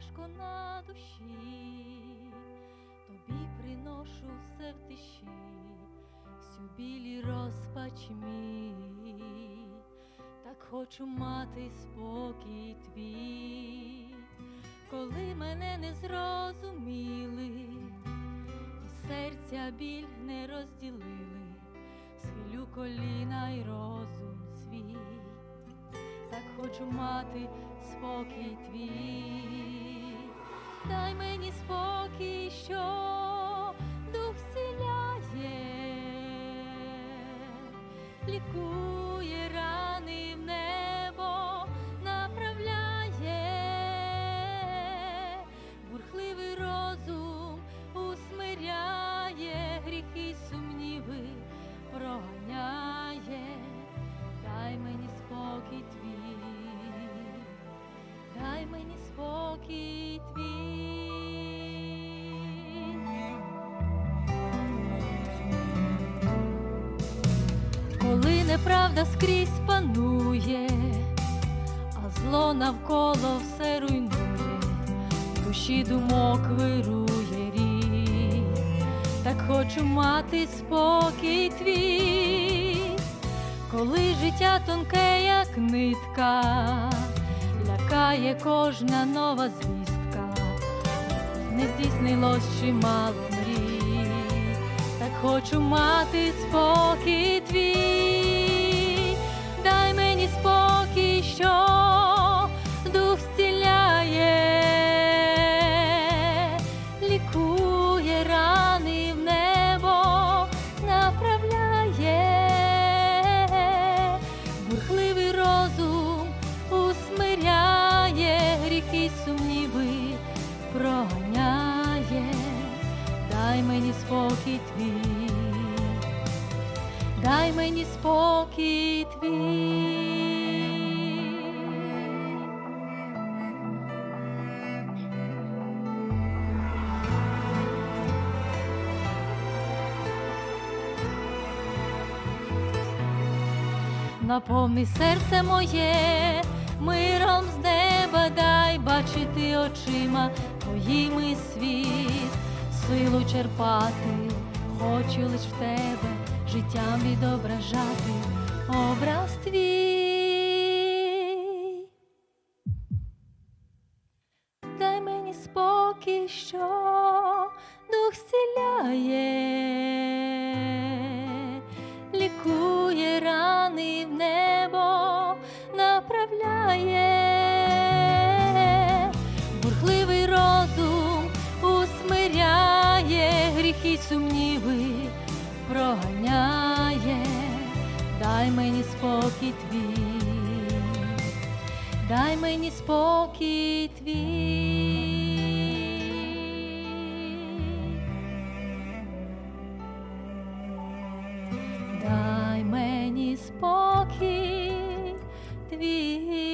важко на душі, тобі приношу все в тиші, всю білі розпач мій, так хочу мати спокій твій, коли мене не зрозуміли, і серця біль не розділили, схилю коліна й розум свій. Так хочу мати спокій твій, дай мені спокій, що дух сіляє, лікує неправда скрізь панує, а зло навколо все руйнує, душі думок вирує рій, так хочу мати спокій твій коли життя тонке, як нитка, лякає кожна нова звістка, не здійснилось чимало мрій, так хочу мати спокій твій, спокій, що дух зціляє, лікує рани в небо, направляє. Бурхливий розум усмиряє, гріхи сумніви проганяє, дай мені спокій твій, дай мені спокій твій. Наповни серце моє, миром з неба дай бачити очима твоїми світ, силу черпати, хочу лиш в тебе життям відображати образ твій. Дай мені спокій, що дух зціляє, лікує рани в небо, направляє, бурхливий розум усмиряє, гріхи сумніви проганяє, дай мені спокій твій дай мені спокій твій. baby.